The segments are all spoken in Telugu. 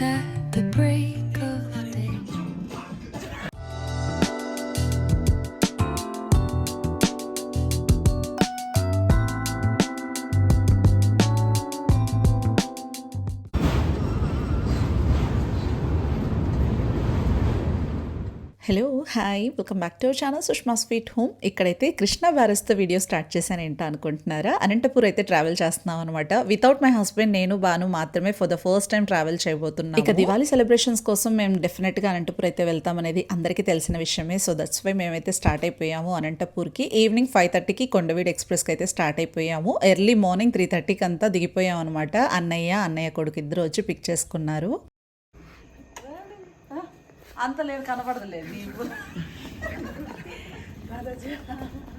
at the break hi welcome back to our channel Sushma sweet home ఇక్కడైతే కృష్ణ బ్యారస్తో వీడియో స్టార్ట్ చేశాను ఏంటో అనుకుంటున్నారా? అనంతపూర్ అయితే ట్రావెల్ చేస్తున్నాం అనమాట వితౌట్ మై హస్బెండ్ నేను బాను మాత్రమే for the first time travel చేయబోతున్నాను ఇక దివాళీ సెలబ్రేషన్స్ కోసం మేము డెఫినెట్గా అనంతపూర్ అయితే వెళ్తాం అనేది అందరికీ తెలిసిన విషయమే. సో దట్స్ వై మేమైతే స్టార్ట్ అయిపోయాము అనంతపూర్కి. ఈవినింగ్ ఫైవ్ థర్టీకి కొండవీడు ఎక్స్ప్రెస్కి అయితే స్టార్ట్ అయిపోయాము. ఎర్లీ మార్నింగ్ త్రీ థర్టీకి అంతా దిగిపోయాం అనమాట అన్నయ్య అన్నయ్య కొడుకు ఇద్దరు వచ్చి పిక్ చేసుకున్నారు. అంత లేదు కనపడదులేదు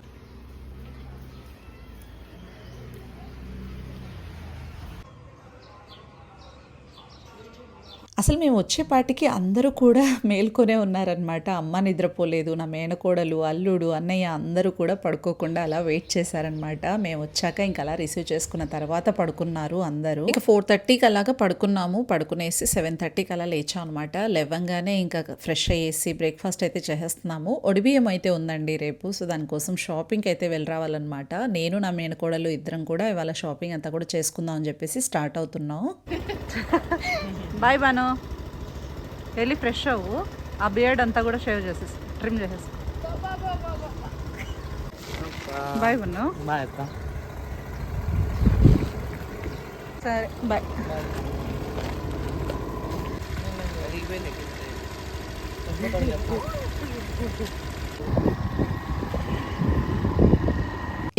అసలు మేము వచ్చేపాటికి అందరూ కూడా మేల్కొనే ఉన్నారనమాట అమ్మ నిద్రపోలేదు నా మేనకోడలు అల్లుడు అన్నయ్య అందరూ కూడా పడుకోకుండా అలా వెయిట్ చేశారనమాట మేము వచ్చాక ఇంకా అలా రిసీవ్ చేసుకున్న తర్వాత పడుకున్నారు అందరూ. ఇక ఫోర్ థర్టీకి అలాగా పడుకున్నాము. పడుకునేసి సెవెన్ థర్టీకి అలా లేచాం అనమాట లేవంగానే ఇంకా ఫ్రెష్ అయ్యేసి బ్రేక్ఫాస్ట్ అయితే చేసేస్తున్నాము. ఒడిబియ్యం అయితే ఉందండి రేపు. సో దానికోసం షాపింగ్కి అయితే వెళ్ళరావాలన్నమాట. నేను నా మేనకోడలు ఇద్దరం కూడా ఇవాళ షాపింగ్ అంతా కూడా చేసుకుందాం అని చెప్పేసి స్టార్ట్ అవుతున్నాం. బాయ్ బాను. వెళ్ళి ఫ్రెష్ అవ్వు. ఆ బియర్డ్ అంతా కూడా షేవ్ చేసేసి ట్రిమ్ చేసేసి. బాయ్ బన్ను బాయ్ అక్క. సరే బాయ్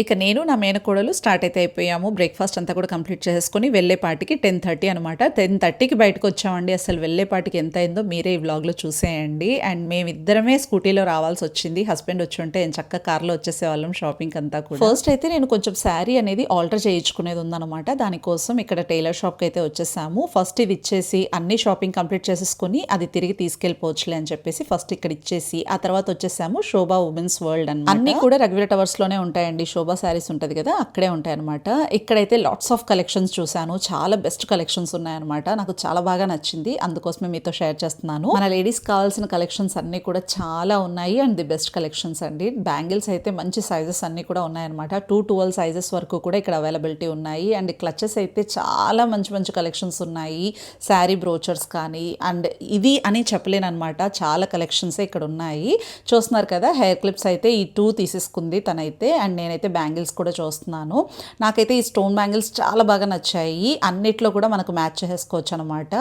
ఇక నేను నా మేనకోడలు స్టార్ట్ అయితే అయిపోయాము. బ్రేక్ఫాస్ట్ అంతా కూడా కంప్లీట్ చేసుకొని వెళ్ళేపాటికి టెన్ థర్టీ అనమాట టెన్ థర్టీకి బయటకు వచ్చామండి. అసలు వెళ్ళేపాటికి ఎంత అయిందో మీరే ఈ వ్లాగ్లో చూసేయండి. అండ్ మేమిద్దరమే స్కూటీలో రావాల్సి వచ్చింది. హస్బెండ్ వచ్చి ఉంటే నేను చక్క కార్లో వచ్చేసేవాళ్ళం షాపింగ్ అంతా కూడా. ఫస్ట్ అయితే నేను కొంచెం శారీ అనేది ఆల్టర్ చేయించుకునేది ఉందన్నమాట. దానికోసం ఇక్కడ టైలర్ షాప్కి అయితే వచ్చేసాము. ఫస్ట్ ఇది ఇచ్చేసి అన్ని షాపింగ్ కంప్లీట్ చేసేసుకొని అది తిరిగి తీసుకెళ్ళిపోవచ్చులే అని చెప్పేసి ఫస్ట్ ఇక్కడ ఇచ్చేసి ఆ తర్వాత వచ్చేసాము శోభా ఉమెన్స్ వరల్డ్ అన్నమాట. అన్ని కూడా రఘువీర టవర్స్లోనే ఉంటాయండి శోభా శారీస్ ఉంటుంది కదా అక్కడే ఉంటాయి అనమాట ఇక్కడైతే లాట్స్ ఆఫ్ కలెక్షన్స్ చూశాను. చాలా బెస్ట్ కలెక్షన్స్ ఉన్నాయన్నమాట. నాకు చాలా బాగా నచ్చింది. అందుకోసమే మీతో షేర్ చేస్తున్నాను. మన లేడీస్ కావాల్సిన కలెక్షన్స్ అన్ని కూడా చాలా ఉన్నాయి అండ్ ది బెస్ట్ కలెక్షన్స్ అండి. బ్యాంగిల్స్ అయితే మంచి సైజెస్ అన్ని కూడా ఉన్నాయన్నమాట. టూ ట్వెల్వ్ సైజెస్ వరకు కూడా ఇక్కడ అవైలబిలిటీ ఉన్నాయి. అండ్ క్లచెస్ అయితే చాలా మంచి మంచి కలెక్షన్స్ ఉన్నాయి. శారీ బ్రోచర్స్ కానీ అండ్ ఇది అని చెప్పలేను అనమాట చాలా కలెక్షన్స్ ఇక్కడ ఉన్నాయి. చూస్తున్నారు కదా హెయిర్ క్లిప్స్ అయితే ఈ టూ తీసేసుకుంది తనైతే. అండ్ నేనైతే బ్యాంగిల్స్ కూడా చూస్తున్నాను. నాకైతే ఈ స్టోన్ బ్యాంగిల్స్ చాలా బాగా నచ్చాయి. అన్నిట్లో కూడా మనకు మ్యాచ్ చేసుకోవచ్చు అనమాట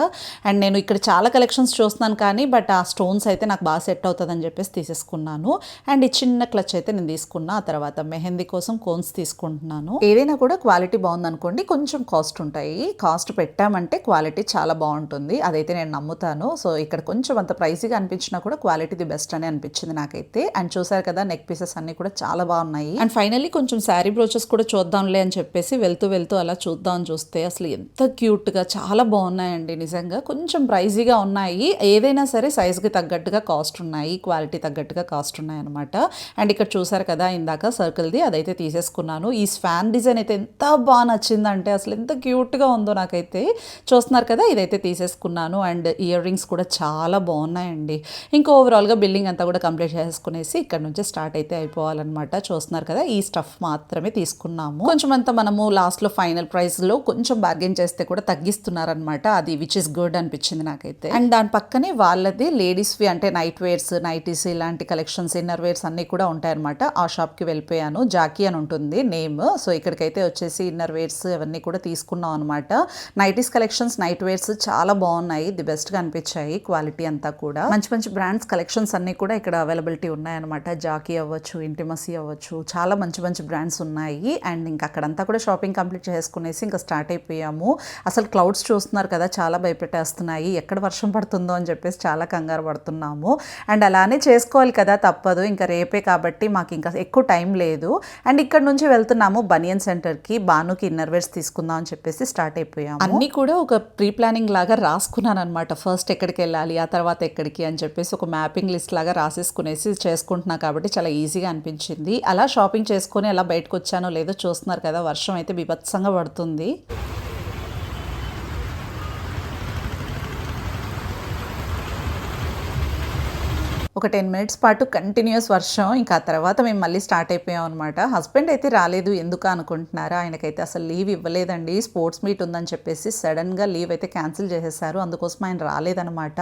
అండ్ నేను ఇక్కడ చాలా కలెక్షన్స్ చూస్తున్నాను కానీ బట్ ఆ స్టోన్స్ అయితే నాకు బాగా సెట్ అవుతుందని చెప్పేసి తీసేసుకున్నాను. అండ్ ఈ చిన్న క్లచ్ అయితే నేను తీసుకున్నా. ఆ తర్వాత మెహందీ కోసం కోన్స్ తీసుకుంటున్నాను. ఏదైనా కూడా క్వాలిటీ బాగుందనుకోండి కొంచెం కాస్ట్ ఉంటాయి. కాస్ట్ పెట్టామంటే క్వాలిటీ చాలా బాగుంటుంది. అదైతే నేను నమ్ముతాను. సో ఇక్కడ కొంచెం అంత ప్రైసీగా అనిపించినా కూడా క్వాలిటీ ది బెస్ట్ అని అనిపించింది నాకైతే. అండ్ చూసారు కదా నెక్ పీసెస్ అన్ని కూడా చాలా బాగున్నాయి. అండ్ ఫైనల్లీ కొంచెం కొంచెం శారీ బ్రోచెస్ కూడా చూద్దాంలే అని చెప్పేసి వెళ్తూ వెళ్తూ అలా చూద్దాం చూస్తే అసలు ఎంత క్యూట్గా చాలా బాగున్నాయండి నిజంగా. కొంచెం ప్రైజీగా ఉన్నాయి. ఏదైనా సరే సైజ్కి తగ్గట్టుగా కాస్ట్ ఉన్నాయి. క్వాలిటీ తగ్గట్టుగా కాస్ట్ ఉన్నాయి అనమాట అండ్ ఇక్కడ చూసారు కదా ఇందాక సర్కిల్ది అదైతే తీసేసుకున్నాను. ఈ స్వాన్ డిజైన్ అయితే ఎంత బాగా నచ్చిందంటే అసలు ఎంత క్యూట్గా ఉందో నాకైతే. చూస్తున్నారు కదా ఇదైతే తీసేసుకున్నాను. అండ్ ఇయర్ రింగ్స్ కూడా చాలా బాగున్నాయండి. ఇంకా ఓవరాల్గా బిల్డింగ్ అంతా కూడా కంప్లీట్ చేసుకునేసి ఇక్కడ నుంచి స్టార్ట్ అయితే అయిపోవాలన్నమాట. చూస్తున్నారు కదా ఈ స్టఫ్ మాత్రమే తీసుకున్నాము. కొంచెం అంత మనము లాస్ట్లో ఫైనల్ ప్రైస్లో కొంచెం బార్గెన్ చేస్తే కూడా తగ్గిస్తున్నారనమాట అది విచ్ ఇస్ గుడ్ అనిపించింది నాకైతే. అండ్ దాని పక్కనే వాళ్ళది లేడీస్వి అంటే నైట్ వేర్స్ నైటీస్ ఇలాంటి కలెక్షన్స్ ఇన్నర్ వేర్స్ అన్నీ కూడా ఉంటాయన్నమాట. ఆ షాప్కి వెళ్ళిపోయాను. జాకీ అని ఉంటుంది నేమ్. సో ఇక్కడికైతే వచ్చేసి ఇన్నర్ వేర్స్ అవన్నీ కూడా తీసుకున్నాం అనమాట నైటీస్ కలెక్షన్స్ నైట్ వేర్స్ చాలా బాగున్నాయి. ది బెస్ట్గా అనిపించాయి. క్వాలిటీ అంతా కూడా. మంచి మంచి బ్రాండ్స్ కలెక్షన్స్ అన్నీ కూడా ఇక్కడ అవైలబిలిటీ ఉన్నాయన్నమాట. జాకీ అవ్వచ్చు ఇంటిమసీ అవ్వచ్చు. చాలా మంచి మంచి బ్రాండ్స్ ఉన్నాయి. అండ్ ఇంకా అక్కడంతా కూడా షాపింగ్ కంప్లీట్ చేసుకునేసి ఇంకా స్టార్ట్ అయిపోయాము. అసలు క్లౌడ్స్ చూస్తున్నారు కదా చాలా భయపెట్టేస్తున్నాయి. ఎక్కడ వర్షం పడుతుందో అని చెప్పేసి చాలా కంగారు పడుతున్నాము. అండ్ అలానే చేసుకోవాలి కదా తప్పదు. ఇంకా రేపే కాబట్టి మాకు ఇంకా ఎక్కువ టైం లేదు. అండ్ ఇక్కడ నుంచి వెళ్తున్నాము బనియన్ సెంటర్కి బానుకి ఇన్నర్ వేర్స్ తీసుకుందాం అని చెప్పేసి స్టార్ట్ అయిపోయాము. అన్నీ కూడా ఒక ప్రీ ప్లానింగ్ లాగా రాసుకున్నాను అనమాట ఫస్ట్ ఎక్కడికి వెళ్ళాలి ఆ తర్వాత ఎక్కడికి అని చెప్పేసి ఒక మ్యాపింగ్ లిస్ట్ లాగా రాసేసుకునేసి చేసుకుంటున్నా కాబట్టి చాలా ఈజీగా అనిపించింది. అలా షాపింగ్ చేసుకొని ఎలా బయటకు వచ్చానో లేదో చూస్తున్నారు కదా వర్షం అయితే బీభత్సంగా పడుతుంది. ఒక టెన్ మినిట్స్ పాటు కంటిన్యూస్ వర్షం. ఇంకా తర్వాత మేము మళ్ళీ స్టార్ట్ అయిపోయాం అనమాట హస్బెండ్ అయితే రాలేదు. ఎందుకు అనుకుంటున్నారా? ఆయనకైతే అసలు లీవ్ ఇవ్వలేదండి. స్పోర్ట్స్ మీట్ ఉందని చెప్పేసి సడన్గా లీవ్ అయితే క్యాన్సిల్ చేసేసారు. అందుకోసం ఆయన రాలేదనమాట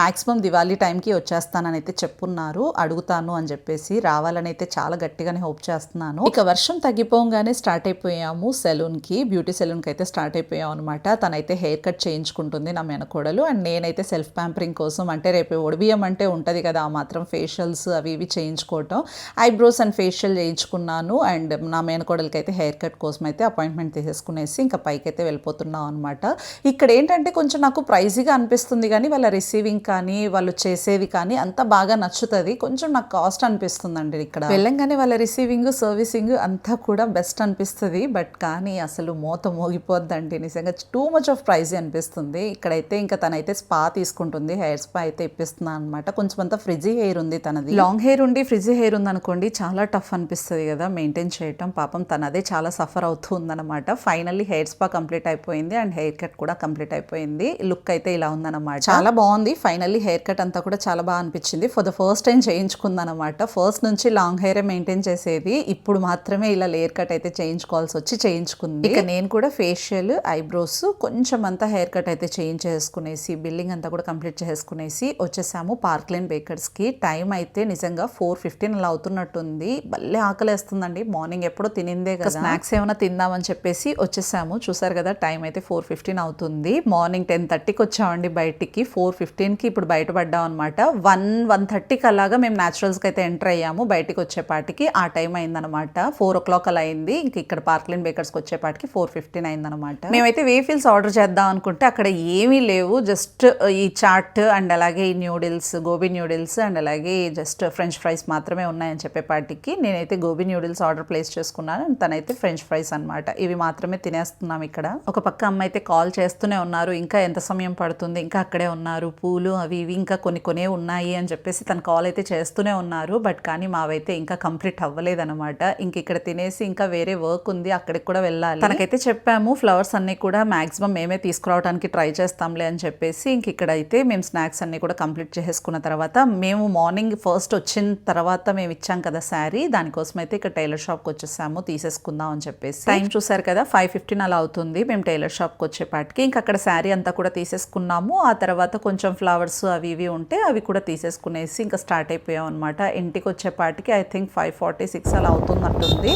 మ్యాక్సిమం దివాళీ టైంకి వచ్చేస్తానని అయితే చెప్పున్నారు. అడుగుతాను అని చెప్పేసి రావాలని అయితే చాలా గట్టిగానే హోప్ చేస్తున్నాను. ఇక వర్షం తగ్గిపోగానే స్టార్ట్ అయిపోయాము సెలూన్కి బ్యూటీ సెలూన్కి అయితే స్టార్ట్ అయిపోయాం అనమాట తనైతే హెయిర్ కట్ చేయించుకుంటుంది నా మెనకోడలు. అండ్ నేనైతే సెల్ఫ్ ప్యాంపరింగ్ కోసం అంటే రేపు ఒడిబియ్యం అంటే ఉంటుంది కదా మాత్రం ఫేషియల్స్ అవి ఇవి చేయించుకోవటం. ఐబ్రోస్ అండ్ ఫేషియల్ చేయించుకున్నాను. అండ్ నా మేనకోడలకైతే అయితే హెయిర్ కట్ కోసం అయితే అపాయింట్మెంట్ తీసేసుకునేసి ఇంకా పైకి అయితే వెళ్ళిపోతున్నాం అనమాట ఇక్కడ ఏంటంటే కొంచెం నాకు ప్రైజీగా అనిపిస్తుంది కానీ వాళ్ళ రిసీవింగ్ కానీ వాళ్ళు చేసేది కానీ అంతా బాగా నచ్చుతుంది. కొంచెం నాకు కాస్ట్ అనిపిస్తుందండి ఇక్కడ. వెళ్ళంగానే వాళ్ళ రిసీవింగ్ సర్వీసింగ్ అంతా కూడా బెస్ట్ అనిపిస్తుంది. బట్ కానీ అసలు మూత మోగిపోద్దండి. నిజంగా టూ మచ్ ఆఫ్ ప్రైజ్ అనిపిస్తుంది. ఇక్కడైతే ఇంకా తనైతే స్పా తీసుకుంటుంది. హెయిర్ స్పా అయితే ఇప్పిస్తున్నాను అనమాట కొంచెం అంతా ఫ్రిజీ హెయిర్ ఉంది తనది. లాంగ్ హెయిర్ ఉండి ఫ్రిజీ హెయిర్ ఉంది అనుకోండి చాలా టఫ్ అనిపిస్తుంది కదా మెయింటైన్ చేయటం. పాపం తన అదే చాలా సఫర్ అవుతూ ఉందన్నమాట ఫైనల్లీ హెయిర్ స్పా కంప్లీట్ అయిపోయింది అండ్ హెయిర్ కట్ కూడా కంప్లీట్ అయిపోయింది. లుక్ అయితే ఇలా ఉందన్నమాట. చాలా బాగుంది. ఫైనల్లీ హెయిర్ కట్ అంతా కూడా చాలా బాగా అనిపించింది. ఫర్ ద ఫస్ట్ టైం చేయించుకుందనమాట ఫస్ట్ నుంచి లాంగ్ హెయిర్ మెయింటైన్ చేసేది. ఇప్పుడు మాత్రమే ఇలా లేయర్ కట్ అయితే చేయించుకోవాల్సి వచ్చి చేయించుకుంది. ఇక నేను కూడా ఫేషియల్ ఐబ్రోస్ కొంచెం అంతా హెయిర్ కట్ అయితే చేయించేసుకునేసి బిల్లింగ్ అంతా కూడా కంప్లీట్ చేసుకునేసి వచ్చేసాము పార్క్ లైన్ బేకర్స్ కి టైం అయితే నిజంగా ఫోర్ ఫిఫ్టీన్ అలా అవుతున్నట్టుంది. భలే ఆకలేస్తుందండి. మార్నింగ్ ఎప్పుడో తినిందే కదా. స్నాక్స్ ఏమైనా తిందామని చెప్పేసి వచ్చేసాము. చూసారు కదా టైం అయితే ఫోర్ ఫిఫ్టీన్ అవుతుంది. మార్నింగ్ టెన్ థర్టీకి వచ్చామండి బయటికి. ఫోర్ ఫిఫ్టీన్కి ఇప్పుడు బయటపడ్డాం అనమాట వన్ వన్ థర్టీకి అలాగా మేము న్యాచురల్స్కి అయితే ఎంటర్ అయ్యాము. బయటికి వచ్చేపాటికి ఆ టైం అయిందనమాట ఫోర్ ఓ క్లాక్ అలా అయింది. ఇంక ఇక్కడ పార్క్లైన్ బేకర్స్కి వచ్చేపాటికి ఫోర్ ఫిఫ్టీన్ అయిందనమాట మేమైతే వేఫిల్స్ ఆర్డర్ చేద్దాం అనుకుంటే అక్కడ ఏమీ లేవు. జస్ట్ ఈ చాట్ అండ్ అలాగే ఈ న్యూడిల్స్ గోబీ న్యూడిల్స్ అండ్ అలాగే జస్ట్ ఫ్రెంచ్ ఫ్రైస్ మాత్రమే ఉన్నాయని చెప్పేపాటికి నేనైతే గోబీ న్యూడిల్స్ ఆర్డర్ ప్లేస్ చేసుకున్నాను తనైతే ఫ్రెంచ్ ఫ్రైస్ అన్నమాట. ఇవి మాత్రమే తినేస్తున్నాం ఇక్కడ. ఒక పక్క అమ్మ అయితే కాల్ చేస్తూనే ఉన్నారు. ఇంకా ఎంత సమయం పడుతుంది? ఇంకా అక్కడే ఉన్నారు. పూలు అవి ఇవి ఇంకా కొన్ని కొనే ఉన్నాయి అని చెప్పేసి తన కాల్ అయితే చేస్తూనే ఉన్నారు. బట్ కానీ మావైతే ఇంకా కంప్లీట్ అవ్వలేదన్నమాట. ఇంక ఇక్కడ తినేసి ఇంకా వేరే వర్క్ ఉంది. అక్కడికి కూడా వెళ్ళాలి. తనకైతే చెప్పాము ఫ్లవర్స్ అన్ని కూడా మాక్సిమం మేమే తీసుకురావడానికి ట్రై చేస్తాంలే అని చెప్పేసి ఇంక ఇక్కడ అయితే మేము స్నాక్స్ అన్ని కూడా కంప్లీట్ చేసేసుకున్న తర్వాత మేము మేము మార్నింగ్ ఫస్ట్ వచ్చిన తర్వాత మేము ఇచ్చాం కదా శారీ దానికోసం అయితే ఇక్కడ టైలర్ షాప్కి వచ్చేసాము తీసేసుకుందాం అని చెప్పేసి. టైం చూసారు కదా ఫైవ్ ఫిఫ్టీన్ అలా అవుతుంది మేము టైలర్ షాప్కి వచ్చేపాటికి ఇంకా అక్కడ శారీ అంతా కూడా తీసేసుకున్నాము ఆ తర్వాత కొంచెం ఫ్లవర్స్ అవి ఇవి ఉంటే అవి కూడా తీసేసుకునేసి ఇంకా స్టార్ట్ అయిపోయాం అనమాట ఇంటికి వచ్చేపాటికి I think five forty six అలా అవుతున్నట్టుంది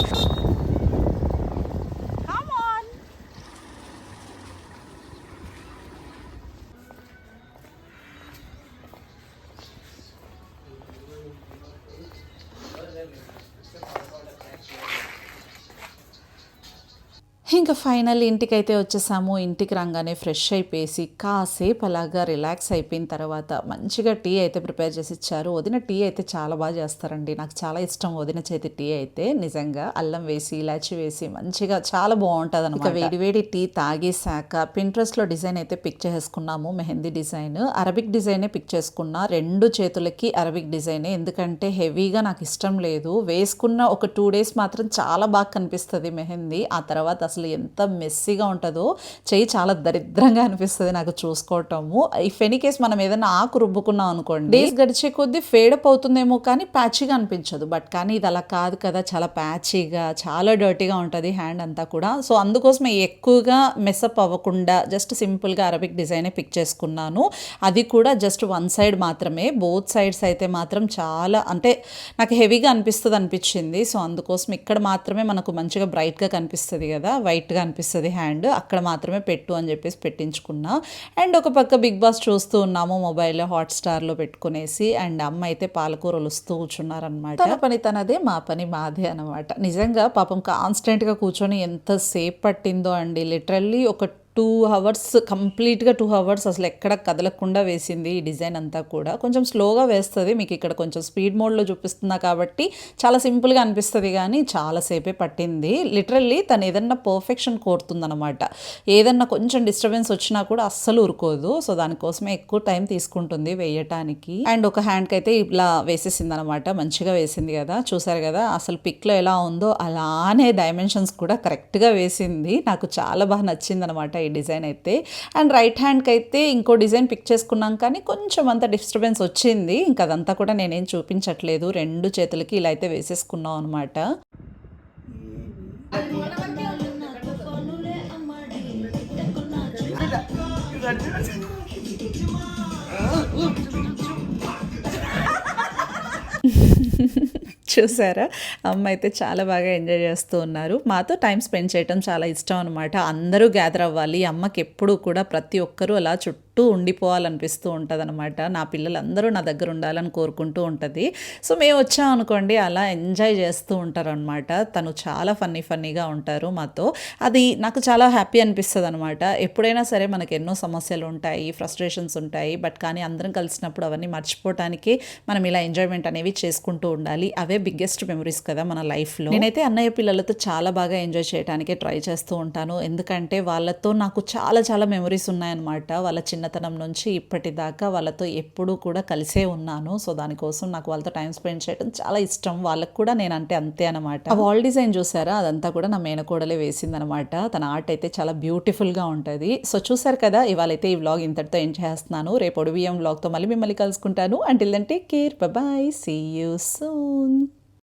ఇంకా ఫైనల్ ఇంటికైతే వచ్చేసాము. ఇంటికి రాగానే ఫ్రెష్ అయిపోయేసి కాసేపు అలాగా రిలాక్స్ అయిపోయిన తర్వాత మంచిగా టీ అయితే ప్రిపేర్ చేసి ఇచ్చారు. వదిన టీ అయితే చాలా బాగా చేస్తారండి. నాకు చాలా ఇష్టం వదిన చేతి టీ అయితే. నిజంగా అల్లం వేసి ఇలాచి వేసి మంచిగా చాలా బాగుంటుంది అనమాట వేడి వేడి టీ తాగేసాక పింట్రెస్ట్లో డిజైన్ అయితే పిక్ చేసుకున్నాము మెహందీ డిజైన్ అరబిక్ డిజైనే పిక్ చేసుకున్నా రెండు చేతులకి అరబిక్ డిజైనే ఎందుకంటే హెవీగా నాకు ఇష్టం లేదు. వేసుకున్న ఒక టూ డేస్ మాత్రం చాలా బాగా కనిపిస్తుంది మెహందీ. ఆ తర్వాత అసలు ఎంత మెస్సీగా ఉంటుందో చెయ్యి చాలా దరిద్రంగా అనిపిస్తుంది నాకు చూసుకోవటము. ఇఫ్ ఎనీ కేస్ మనం ఏదైనా ఆకు రుబ్బుకున్నాం అనుకోండి డేస్ గడిచే కొద్దీ ఫేడప్ అవుతుందేమో కానీ ప్యాచీగా అనిపించదు. బట్ కానీ ఇది అలా కాదు కదా చాలా ప్యాచీగా చాలా డర్టీగా ఉంటుంది హ్యాండ్ అంతా కూడా. సో అందుకోసమే ఎక్కువగా మెస్అప్ అవ్వకుండా జస్ట్ సింపుల్గా అరబిక్ డిజైనే పిక్ చేసుకున్నాను. అది కూడా జస్ట్ వన్ సైడ్ మాత్రమే. బోత్ సైడ్స్ అయితే మాత్రం చాలా అంటే నాకు హెవీగా అనిపిస్తుంది అనిపించింది సో అందుకోసం ఇక్కడ మాత్రమే మనకు మంచిగా బ్రైట్గా కనిపిస్తుంది కదా. వైట్గా అనిపిస్తుంది హ్యాండ్. అక్కడ మాత్రమే పెట్టు అని చెప్పేసి పెట్టించుకున్నా. అండ్ ఒక పక్క బిగ్ బాస్ చూస్తూ ఉన్నాము మొబైల్లో హాట్స్టార్లో పెట్టుకునేసి. అండ్ అమ్మ అయితే పాలకూర వస్తూ కూర్చున్నారనమాట తన పని తనదే మా పని మాదే అనమాట నిజంగా పాపం కాన్స్టెంట్గా కూర్చొని ఎంతసేపు పట్టిందో అండి. లిటరల్లీ ఒక టూ అవర్స్ కంప్లీట్గా టూ అవర్స్ అసలు ఎక్కడ కదలకుండా వేసింది ఈ డిజైన్ అంతా కూడా. కొంచెం స్లోగా వేస్తుంది మీకు ఇక్కడ కొంచెం స్పీడ్ మోడ్లో చూపిస్తున్నా కాబట్టి చాలా సింపుల్గా అనిపిస్తుంది కానీ చాలాసేపే పట్టింది. లిటరల్లీ తను ఏదన్నా పర్ఫెక్షన్ కోరుతుందనమాట ఏదన్నా కొంచెం డిస్టర్బెన్స్ వచ్చినా కూడా అస్సలు ఉరుకోదు సో దానికోసమే ఎక్కువ టైం తీసుకుంటుంది వేయటానికి. అండ్ ఒక హ్యాండ్కి అయితే ఇలా వేసేసింది అనమాట మంచిగా వేసింది కదా. చూసారు కదా అసలు పిక్లో ఎలా ఉందో అలానే డైమెన్షన్స్ కూడా కరెక్ట్గా వేసింది. నాకు చాలా బాగా నచ్చింది అనమాట ఈ డిజైన్ అయితే. అండ్ రైట్ హ్యాండ్కి అయితే ఇంకో డిజైన్ పిక్ చేసుకున్నాం కానీ కొంచెం అంత డిస్టర్బెన్స్ వచ్చింది. ఇంకా అదంతా కూడా నేనేం చూపించట్లేదు. రెండు చేతులకి ఇలా అయితే వేసేసుకున్నాం అనమాట చూసారా? అమ్మ అయితే చాలా బాగా ఎంజాయ్ చేస్తూ ఉన్నారు. మాతో టైం స్పెండ్ చేయడం చాలా ఇష్టం అనమాట అందరూ గ్యాదర్ అవ్వాలి. అమ్మకి ఎప్పుడూ కూడా ప్రతి ఒక్కరూ అలా చుట్టూ చుట్టూ ఉండిపోవాలనిపిస్తూ ఉంటుంది అనమాట నా పిల్లలందరూ నా దగ్గర ఉండాలని కోరుకుంటూ ఉంటుంది. సో మేము వచ్చాం అనుకోండి అలా ఎంజాయ్ చేస్తూ ఉంటారు అనమాట తను చాలా ఫన్నీ ఫన్నీగా ఉంటారు మాతో. అది నాకు చాలా హ్యాపీ అనిపిస్తుంది అనమాట ఎప్పుడైనా సరే మనకు ఎన్నో సమస్యలు ఉంటాయి ఫ్రస్ట్రేషన్స్ ఉంటాయి బట్ కానీ అందరం కలిసినప్పుడు అవన్నీ మర్చిపోవటానికి మనం ఇలా ఎంజాయ్మెంట్ అనేవి చేసుకుంటూ ఉండాలి. అవే బిగ్గెస్ట్ మెమరీస్ కదా మన లైఫ్లో. నేనైతే అన్నయ్య పిల్లలతో చాలా బాగా ఎంజాయ్ చేయడానికి ట్రై చేస్తూ ఉంటాను. ఎందుకంటే వాళ్ళతో నాకు చాలా చాలా మెమరీస్ ఉన్నాయన్నమాట. వాళ్ళ చిన్న చిన్నతనం నుంచి ఇప్పటిదాకా వాళ్ళతో ఎప్పుడూ కూడా కలిసే ఉన్నాను. సో దానికోసం నాకు వాళ్ళతో టైం స్పెండ్ చేయడం చాలా ఇష్టం. వాళ్ళకి కూడా నేను అంటే అంతే అనమాట వాల్ డిజైన్ చూసారా? అదంతా కూడా నా మేనకోడలే వేసిందనమాట తన ఆర్ట్ అయితే చాలా బ్యూటిఫుల్గా ఉంటుంది. సో చూసారు కదా ఇవాళైతే ఈ వ్లాగ్ ఇంతటితో ఏం చేస్తున్నాను. రేపు ఒడివియం వ్లాగ్తో మళ్ళీ మిమ్మల్ని కలుసుకుంటాను. Until then take care bye see you soon